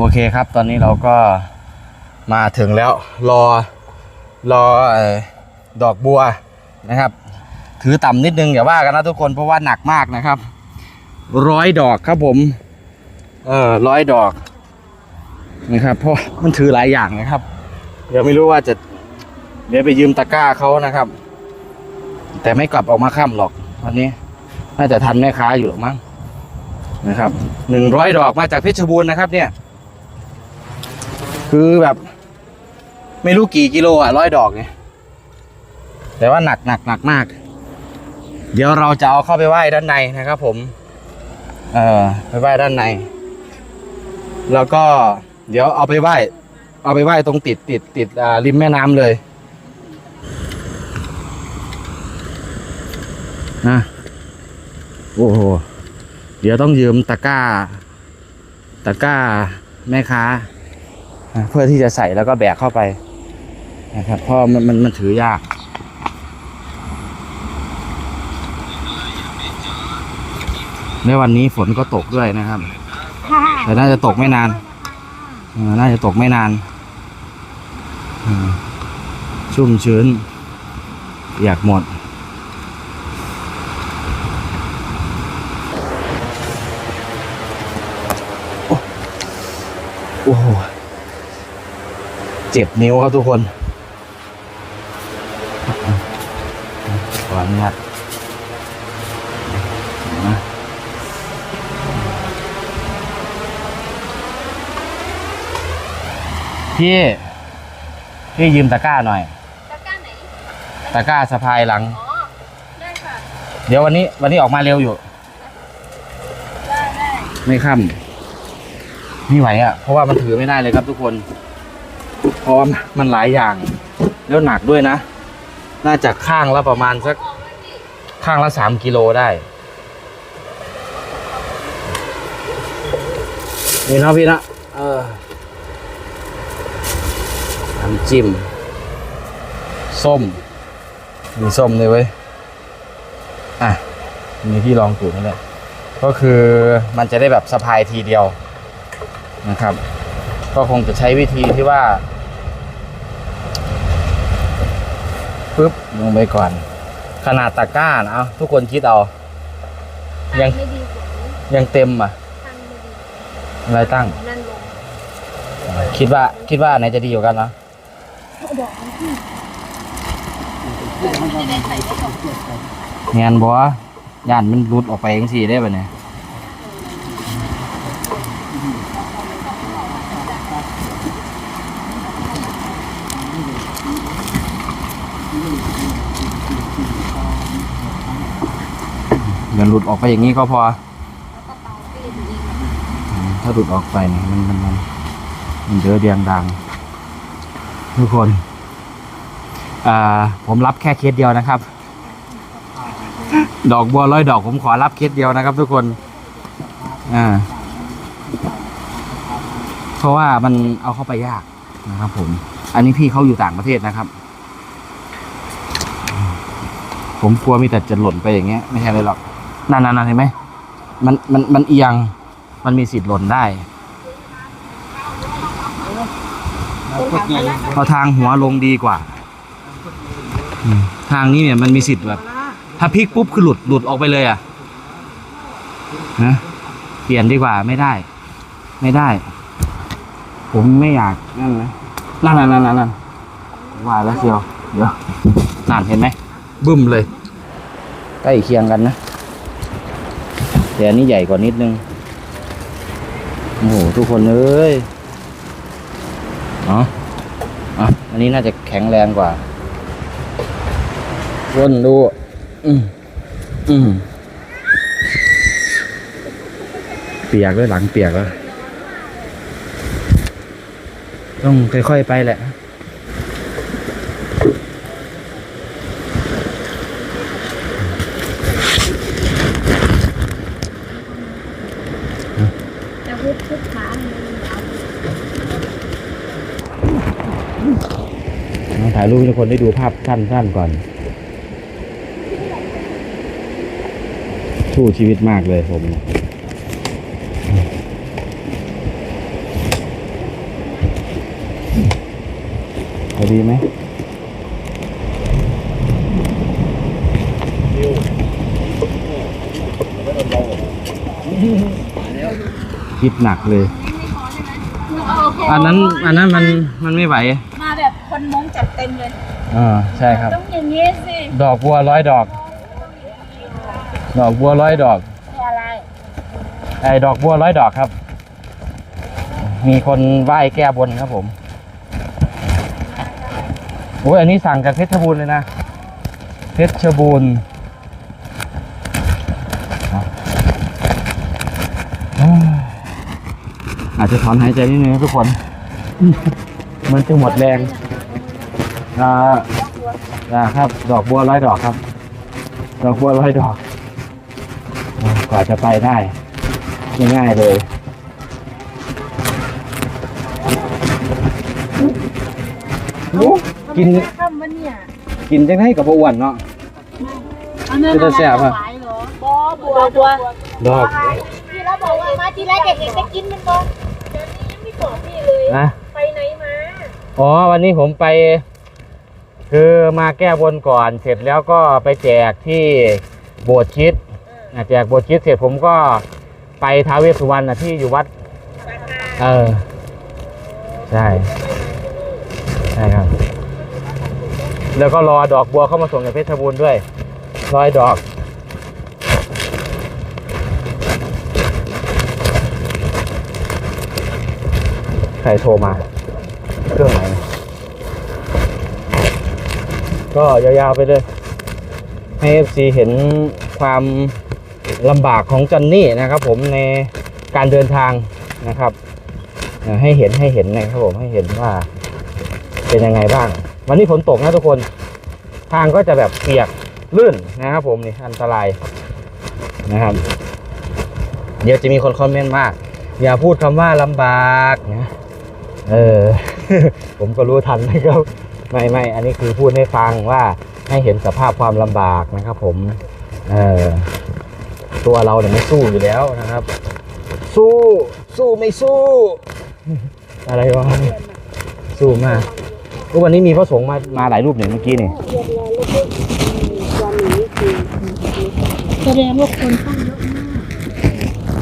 โอเคครับ ตอนนี้เราก็มาถึงแล้ว รอรอดอกบัวนะครับ ถือต่ำนิดนึงอย่าว่ากันนะทุกคนเพราะว่าหนักมากนะครับร้อยดอกครับผมเออร้อยดอกนะครับ เพราะมันถือหลายอย่างนะครับ เดี๋ยวไม่รู้ว่าจะเดี๋ยวไปยืมตะกร้าเขานะครับ แต่ไม่กลับออกมาค่ำหรอกวันนี้ น่าจะทันแม่ค้าอยู่หรอมั้งนะครับหนึ่งร้อยดอกมาจากเพชรบูรณ์นะครับเนี่ย คือแบบ ไม่รู้กี่กิโลอะร้อยดอกเนี่ยแต่ว่าหนักหนักหนักมาก เดี๋ยวเราจะเอาเข้าไปไหว้ด้านในนะครับผมเอ่อไปไหว้ด้านใน แล้วก็เดี๋ยวเอาไปไหว้ เอาไปไหว้ตรงติดติดติดริมแม่น้ำเลยนะโอ้โห เดี๋ยวต้องยืมตะกร้า ตะกร้าแม่ค้า เพื่อที่จะใส่แล้วก็แบกเข้าไปนะครับเพราะมันมันมันถือยากในวันนี้ฝนก็ตกด้วยนะครับแต่น่าจะตกไม่นานเออน่าจะตกไม่นานอืมชุ่มชื้น อยากหมด โอ้โอ้โห เจ็บนิ้วครับทุกคนขออนุญาตนะพี่พี่ยืมตะกร้าหน่อย ตะกร้าไหน ตะกร้าสะพายหลัง อ๋อ ได้ค่ะ เดี๋ยววันนี้ วันนี้ออกมาเร็วอยู่ ได้ได้ไม่ค่ำไม่ไหวอะ เพราะว่ามันถือไม่ได้เลยครับทุกคน พราะว่ามันหลายอย่าง แล้วหนักด้วยนะ น่าจะข้างละประมาณสักข้างละสามกิโลได้ นี่นาะพี่นะเออน้ำจิ้ม ส้ม มีส้มเลยเว้ย อะ มีที่รองถูกนี่แหละก็คือมันจะได้แบบสะพายทีเดียวนะครับ ก็คงจะใช้วิธีที่ว่า ปึ๊บลงไปก่อน ขนาดตะกร้านะเอาทุกคนคิดเอา ยังไม่ดีกว่านี้ยังเต็มอะตั้งไม่ดีอะไรตั้ง นั่นลงคิดว่าคิดว่าไหนจะดีกว่ากันเนาะบอกมันที่จะได้ใส่ได้สองจุดงานบัวย่านมันรุดออกไปยังสี่ได้ป่ะเนี่ย เดี๋ยวหลุดออกไปอย่างนี้ก็พอ ถ้าหลุดออกไปเนี่ยมันมันมันมันเดือเดียงดัง ทุกคนอ่าผมรับแค่เคสเดียวนะครับ ดอกบัวร้อยดอกผมขอรับเคสเดียวนะครับ ทุกคนอ่าเพราะว่ามันเอาเข้าไปยากนะครับ ผม อันนี้พี่เขาอยู่ต่างประเทศนะครับ ผมกลัวมีแต่จะหล่นไปอย่างเงี้ย ไม่ใช่เลยหรอก นั่นนั่นเห็นไหมมันมันมันเอียง มันมีสิทธิ์หล่นได้พราะทางหัวลงดีกว่า ทางนี้เนี่ยมันมีสิทธิ์แบบ ถ้าพลิกปุ๊บคือหลุดหลุดออกไปเลยอะนะเปลี่ยนดีกว่าไม่ได้ ไม่ได้ ผมไม่อยากนั่นนะนั่นนั่นนั่นนั่นว่าแล้วเชียวเดี๋ยวนั่นเห็นไหมบึ้มเลยใกล้เคียงกันนะ แต่อันนี้ใหญ่กว่านิดนึง โอ้โห ทุกคนเอ้ยเนาะอะอันนี้น่าจะแข็งแรงกว่าวนดู อืมอืมเปียกด้วยหลังเปียกแล้วต้องค่อยๆไปแหละ ถ่ายรูปให้ทุกคนได้ดูภาพสั้นๆก่อน สู้ชีวิตมากเลยผมพอดีไหมคิดหนักเลย อันนั้น อันนั้นมัน มันไม่ไหว อ่าใช่ครับ ต้องอย่างนี้สิดอกบัวร้อยดอก ดอกบัวร้อยดอก คืออะไรไอ้ดอกบัวร้อยดอกครับ มีคนไหว้แก้บนครับผมโอ้ยอันนี้สั่งจากเพชรบูรณ์เลยนะ เพชรบูรณ์อะเอ้ยอาจจะถอนหายใจนิดนึงนะทุกคน มันจะหมดแรง อ่าอ่าครับ ดอกบัวร้อยดอกครับ ดอกบัวร้อยดอกอ่ากว่าจะไปได้ง่ายๆเลยโอ้กินทำมันเนี่ยกินจังไดกับบ่อ้วนเนาะอันนั้นจะแซ่บอะหวายเหรอบอบัวบัวดอกที่เราบอกว่ามาทีแรกเห็นจะกินมันก็เดี๋ยวนี้ยังไม่บอกพี่เลยนะไปไหนมาอ๋อวันนี้ผมไป คือมาแก้บนก่อนเสร็จแล้วก็ไปแจกที่โบสถ์ชิดอะแจกโบสถ์ชิดเสร็จผมก็ไปท้าวเวสสุวรรณนะที่อยู่วัด เออ ใช่ ใช่ครับ แล้วก็รอดอกบัวเข้ามาส่งจากเพชรบูรณ์ด้วยร้อยดอกใครโทรมา เครื่องไหน ก็ยาวๆไปเลย ให้ FC เห็นความลำบากของจอนนี่นะครับ ผมในการเดินทางนะครับ ให้เห็นให้เห็นนะครับผมให้เห็นว่าเป็นยังไงบ้าง วันนี้ฝนตกนะทุกคน ทางก็จะแบบเปียกลื่นนะครับผมนี่อันตรายนะครับ เดี๋ยวจะมีคนคอมเมนต์ว่าอย่าพูดคำว่าลำบากนะเออ ผมก็รู้ทันนะครับ ไม่ไม่อันนี้คือพูดให้ฟังว่าให้เห็นสภาพความลำบากนะครับ ผมเออตัวเราเนี่ยไม่สู้อยู่แล้วนะครับ สู้สู้ไม่สู้ อะไรวะสู้มากก็วันนี้มีพระสงฆ์มามาหลายรูปเนี่ยเมื่อกี้นี่แสดงว่าคนเข้าเยอะ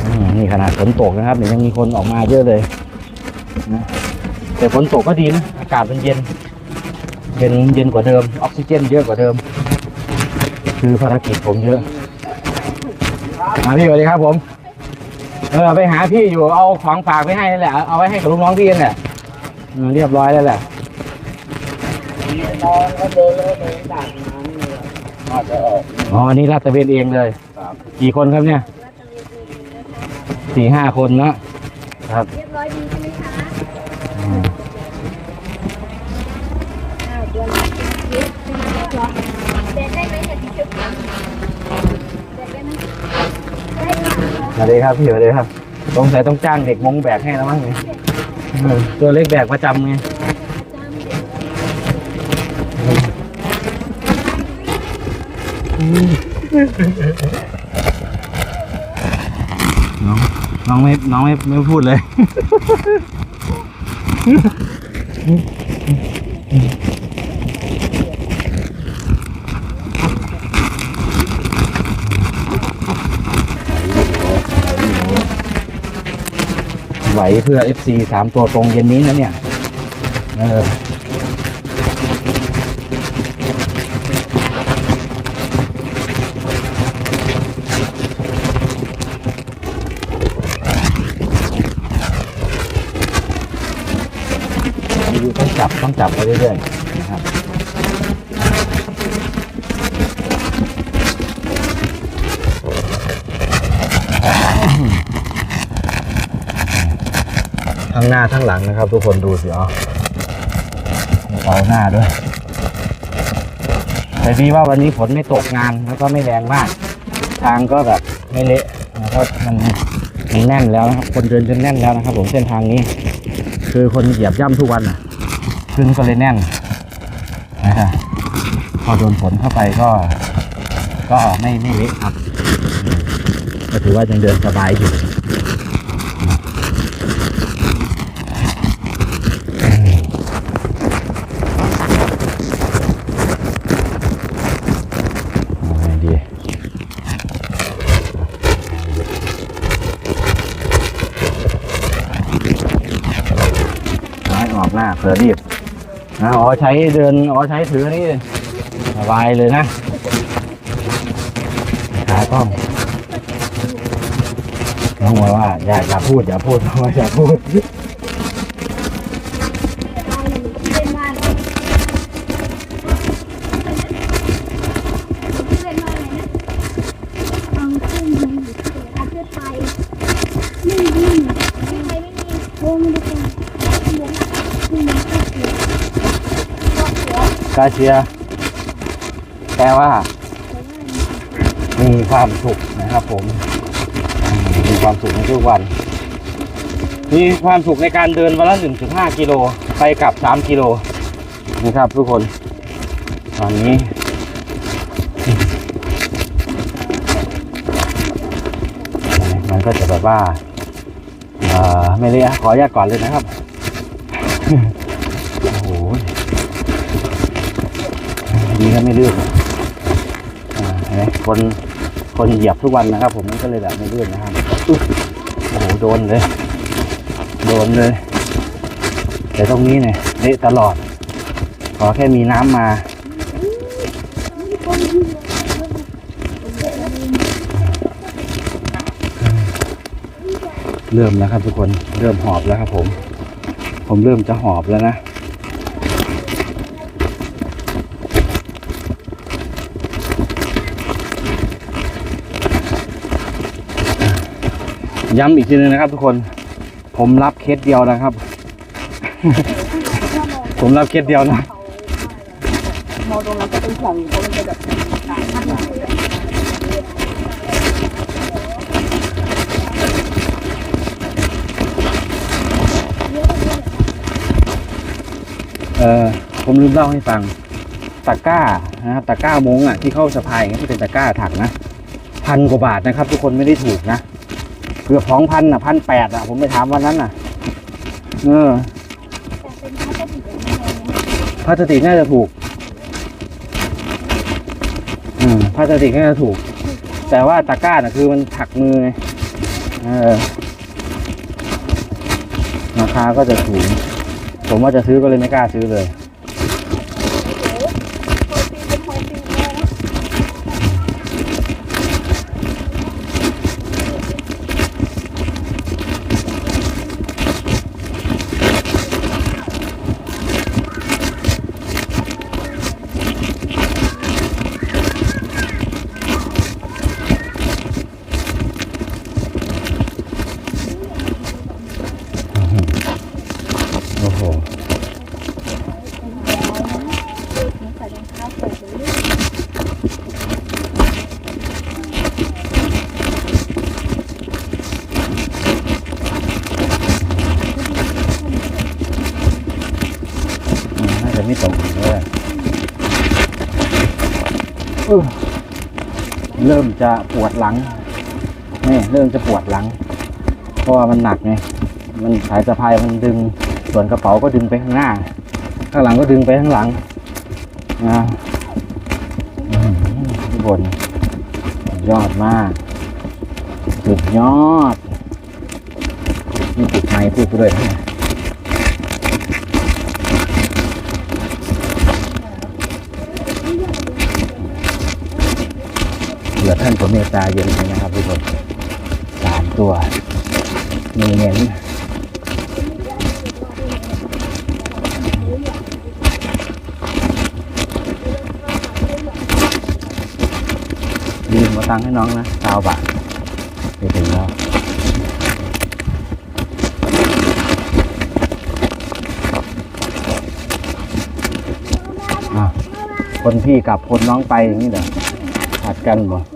อืมนี่ขนาดฝนตกนะครับเนี่ยยังมีคนออกมาเยอะเลย แต่ฝนตกก็ดีนะ อากาศมันเย็น เย็นเย็นกว่าเดิมออกซิเจนเยอะกว่าเดิม คือภารกิจผมเยอะมาพี่สวัสดีครับผม เออไปหาพี่อยู่เอาของฝากไปให้นั่นแหละเอาไว้ให้กับลูกน้องพี่นั่นแหละอืมเรียบร้อยแล้วแหละอ๋ออันนี้ลาดตระเวนเองเลยกี่คนครับเนี่ยสี่ห้าคนเนอะครับ เรียบร้อยดี วัสดีครับพี่สวัสดีครับสงสัยต้องจ้างเด็กมงแบกให้แล้วมั้งเนี่ยเออตัวเล็กแบกประจำไงน้องน้องไม่น้องไม่ไม่พูดเลย ไหวเพื่อ FC สามตัวตรงเย็นนี้นะเนี่ย เออต้องจับต้องจับไปเรื่อยๆนะครับ ทั้ งหน้าทั้งหลังนะครับ ทุกคนดูสิอ๋อเอาหน้าด้วยแต่ดีว่าวันนี้ฝนไม่ตกงานแล้วก็ไม่แรงมาก ทางก็แบบไม่เละนะครับมันมันแน่นแล้วนะครับคนเดินจนแน่นแล้วนะครับ ผมเส้นทางนี้ คือคนเหยียบย่ำทุกวันขึ้นก็เลยแน่นนะครับพอโดนฝนเข้าไปก็ ก็ไม่ไม่เละครับก็ถือว่ายังเดินสบายอยู่ อ อบหน้าเสือรีบนะอ๋อใช้เดินอ๋อใช้ถือนี่สบายเลยนะขากล้องน้องบอกว่าอย่าอย่าพูดอย่าพูดน้องอย่าพูด เล่นบ้านเล่นบ้านอะไรนะเอาขึ้นมาอยู่ที่อาเพื่อไทยไม่มีไม่ไทยไม่มีโอ้ไม่ได้เป็นเลี้ยงไม่มีก็เสีย ก็เสียกาเชียแปลว่า มีความสุขนะครับ ผม มีความสุขในทุกวัน มีความสุขในการเดินวันละ 1.5 กิโลไปกลับ 3 กิโลนะครับทุกคน ตอนนี้มันก็จะแบบว่า ไม่เลยขออนุญาตก่อนเลยนะครับ โอ้โหดี ก็ไม่ลื่นอ่าเห็นไหมคนคนเหยียบทุกวันนะครับ ผมมันก็เลยแบบไม่ลื่นนะครับอโอ้โหโดนเลย โดนเลย แต่ตรงนี้เนี่ยเละตลอด ขอแค่มีน้ำมาเริ่มแล้วครับทุกคนเริ่มหอบแล้วครับผม ผมเริ่มจะหอบแล้วนะ ย้ำอีกทีนึงนะครับ ทุกคน ผมรับเคสเดียวนะครับ ผมรับเคสเดียวนะมองตรงนั้นก็เป็นของอยู่เพราะมันจะแบบเออผมลืมเล่าให้ฟังตะก้านะครับตะก้ามงอะที่เข้าสะพายอย่างเงี้ยที่เป็นตะก้าถักนะพันกว่าบาทนะครับ ทุกคนไม่ได้ถูกนะ เกือบสองพันอะพันแปดอะ ผมไปถามวันนั้นอะ เออแต่เป็นพลาสติกอย่างเงี้ยพลาสติกน่าจะถูก อืมพลาสติกน่าจะถูก แต่ว่าตะกร้าน่ะคือมันถักมือไงเออราคาก็จะสูงผมว่าจะซื้อก็เลยไม่กล้าซื้อเลย เป็นพลาสติกเลยนะ โอ้โห ใส่รองเท้าใส่ไปเรื่อย อืมน่าจะ ไม่ตรงเลยเริ่มจะปวดหลังนี่เริ่มจะปวดหลัง เพราะว่ามันหนักไง มันสายสะพายมันดึง ส่วนกระเป๋าก็ดึงไปข้างหน้า ข้างหลังก็ดึงไปข้างหลังนะอื้อหือข้างบนสุดยอดมาก สุดยอด นี่ติดไม้พูดไปด้วย นะเกือท่านผมเมตตาเย็นนะครับทุกคนสามตัวมีเน้นยืมมาตังให้น้องนะเก้าบาทไปถึงแล้วอะคนพี่กับคนน้องไปอย่างนี้เหรอผัดกันบ่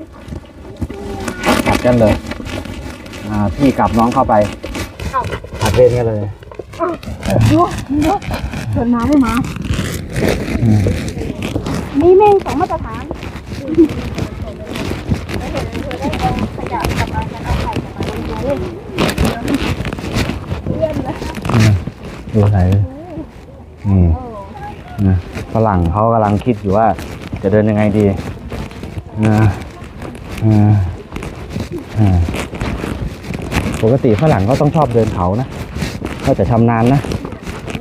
กันเลย อ่า พี่กลับน้องเข้าไปผัดเวรกันเลยดูดูเดินมาไม่มา อืมนี่แม่งสองมาตรฐานขยะกลับมากันเอาไข่กลับมาเล่นเล่นนะดูไหนนี่นะฝรั่งเขากำลังคิดอยู่ว่า จะเดินยังไงดีนะอ่าอ่า ปกติฝรั่งเขาต้องชอบเดินเขานะก็จะชำนาญนะ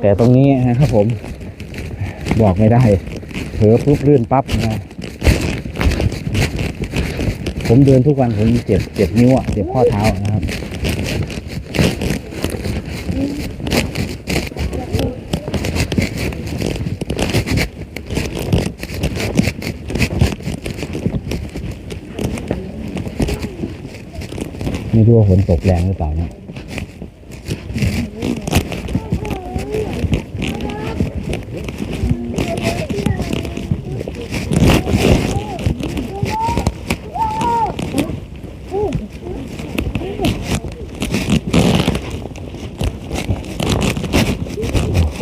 แต่ตรงนี้นะครับผม บอกไม่ได้เผลอปุ๊บลื่นปั๊บนะผมเดินทุกวันผมเจ็บเจ็บนิ้วอะเจ็บข้อเท้านะครับ ไม่รู้ว่าฝนตกแรงหรือเปล่านะโอ้โห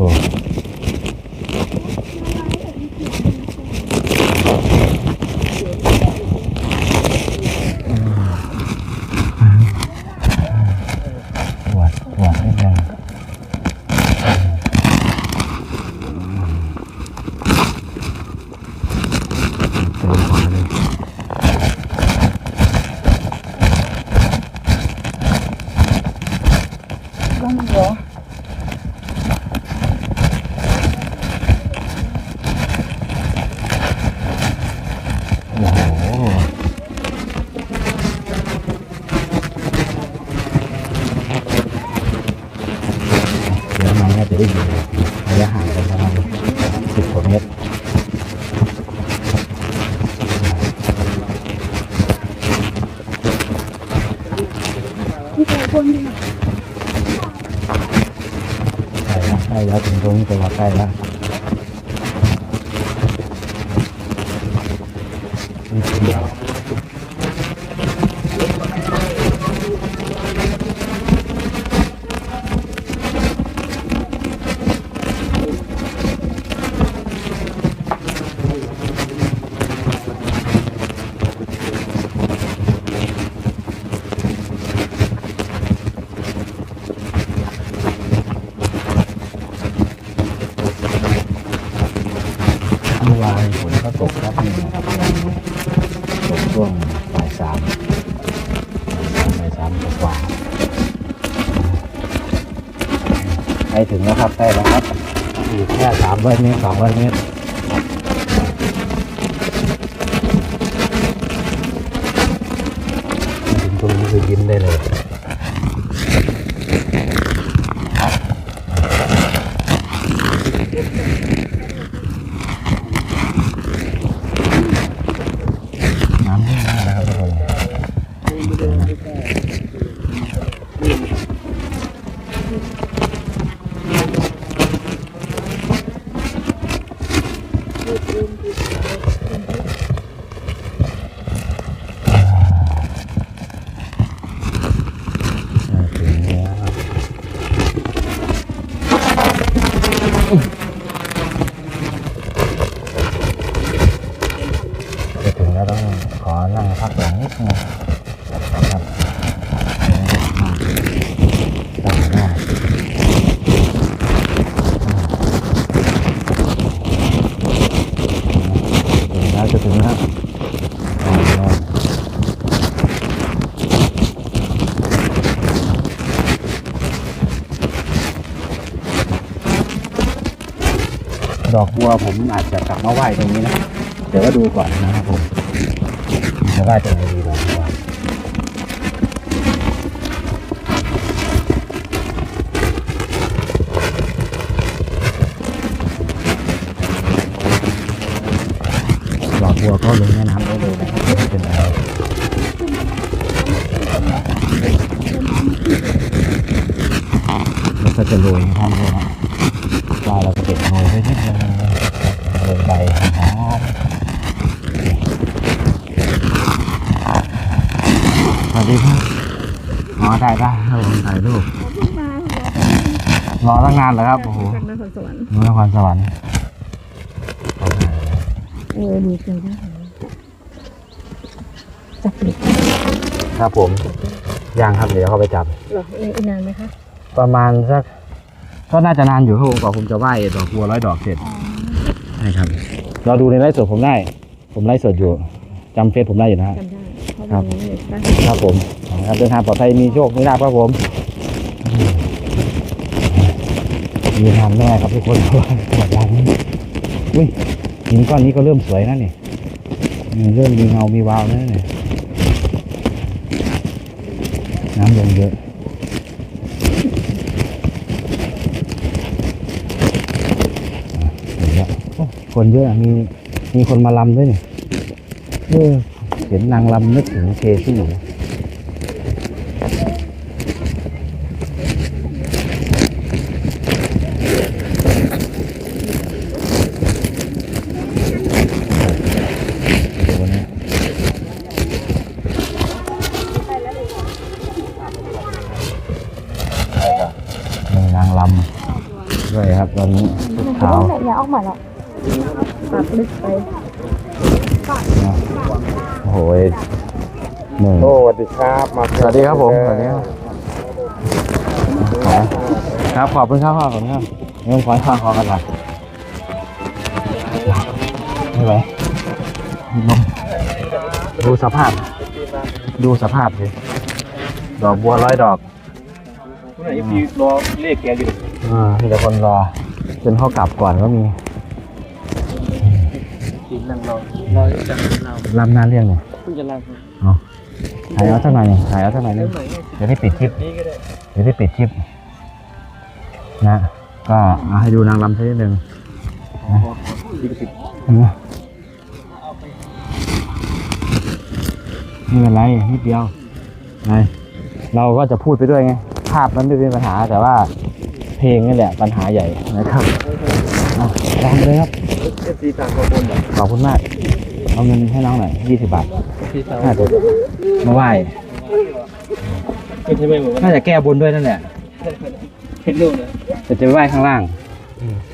ปวดปวดนิดนึงเต็มขวาเลย ก็มีเหรอ โอ้โหเดี๋ยวมันน่าจะได้อยู่ระยะห่างกันประมาณสิบกว่าเมตร ที่ใครคนที่ ใกล้แล้วใกล้แล้วถึ งตรงจะว่าใกล้แล้วเดี๋ยวเมื่อวานฝนก็ตกครับนี่นะครับตกช่วงบ่ายสามบ่ายสามกว่า ไปถึงแล้วครับใกล้แล้วครับอีกแค่สามร้อยเมตรสองร้อยเมตรถึงตรงนี้คือยิ้มได้เลย น้ำนิ่งมากนะครับทุกคนมาถึงแล้วจะถึงแล้วต้องขอนั่งพักหลังนิดนึงนะครับตั้งได้ถึงแล้วจะถึงแล้วอ่าแล้ว ดอกบัวผมอาจจะกลับมาไหว้ตรงนี้นะเดี๋ยวก็ดูก่อนนะครับผมจะไหว้ตรงไหนดีดอกบัวดอกบัวก็ลงแม่น้ำได้เลยนะครับไม่เป็นไรแล้วก็จะโรยข้างด้วยนะปลายเราก็เก็บโรยไว้นิดนึงโรยใบหอมสวัสดีครับอ๋อ ได้ได้ครับผมถ่ายรูปรอตั้งนานแล้วครับโอ้โหจากนครสวรรค์นครสวรรค์เออดีเคยได้จับเด็กครับผมย่างครับเดี๋ยวเข้าไปจับเหรอเอออีกนานไหมคะประมาณสักก็น่าจะนานอยู่ครับผมกว่าผมจะไหว้ดอกบัวร้อยดอกเสร็จใช่ครับเราดูในไลฟ์สดผมได้ ผมไลฟ์สดอยู่จำเฟซผมได้อยู่นะฮะจำได้เพราะครับวันนี้ได้ครับผม ครับเดินทางปลอดภัยมีโชคมีลาภครับผมมีทางแม่ครับทุกคนระว่าปวดหลังอุ้ยหินก้อนนี้ก็เริ่มสวยนะนี่เริ่มมีเงา มีวาวแล้วเนี่ยน้ำลงเยอะเห็นแล้วโอ้คนเยอะอะมีมีคนมาลำด้วยนี่เออเห็นนางลำนึกถึงเคซี่อยู่ ตัวนี้มีนางลำด้วยครับตอนนี้ชุดขาว อย่าออกมาหรอกตัดลึกไปนะโอ้โหหนึ่งโอ้สวัสดีครับมาสวัสดีครับผมสวัสดีครับขอครับขอบคุณครับขอบคุณครับเงินขอให้ฟังขอกันหน่อยไม่ไหวลมดูสภาพ ดูสภาพสิดอกบัวร้อยดอกคุณไหนพี่รอเลขแกอยู่อ่ามีแต่คนรอจนเขากลับก่อนก็มี จริงนั่งรอรอจังเราลำนานเรียงเนี่ยเพิ่งจะรับเอาถ่ายเอาเท่าไหร่เนี่ยถ่ายเอาเท่าไหร่นึงเดี๋ยวได้ปิดคลิปนี่ก็ได้เดี๋ยวได้ปิดคลิปนะก็เอาให้ดูนางลำสักนิดหนึ่งดีกสิบเห็นไหมไม่เป็นไรนิดเดียวไงเราก็จะพูดไปด้วยไงภาพมันไม่เป็นปัญหาแต่ว่าเพลงนี่แหละปัญหาใหญ่นะครับ เอาลองเลยครับเอฟซีต่างคนบนแบบขอบคุณมาก เอาเงินให้น้องหน่อยยี่สิบบาทที่สาวน่าจะมาไหว้ไม่ใช่ไหมผมน่าจะแก้บนด้วยนั่นแหละเห็นลูกนะแต่จะไปไหว้ข้างล่าง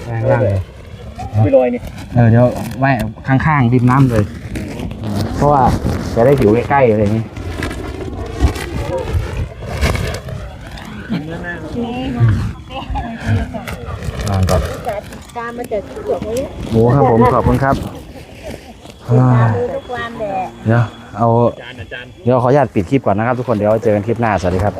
ไหว้ข้างล่างเลยไม่ลอยนี่เออเดี๋ยวไหว้ข้างๆริมน้ำเลย เพราะว่าจะได้อยู่ใกล้ๆอะไรอย่างนี้นอนก่อน การมาจากเกี่ยวกับหมูครับผมขอบคุณครับอ่าทุกวันแหละ เดี๋ยวเอาอาจารย์อาจารย์เดี๋ยวขออนุญาตปิดคลิปก่อนนะครับทุกคนเดี๋ยวเจอกันคลิปหน้าสวัสดีครับ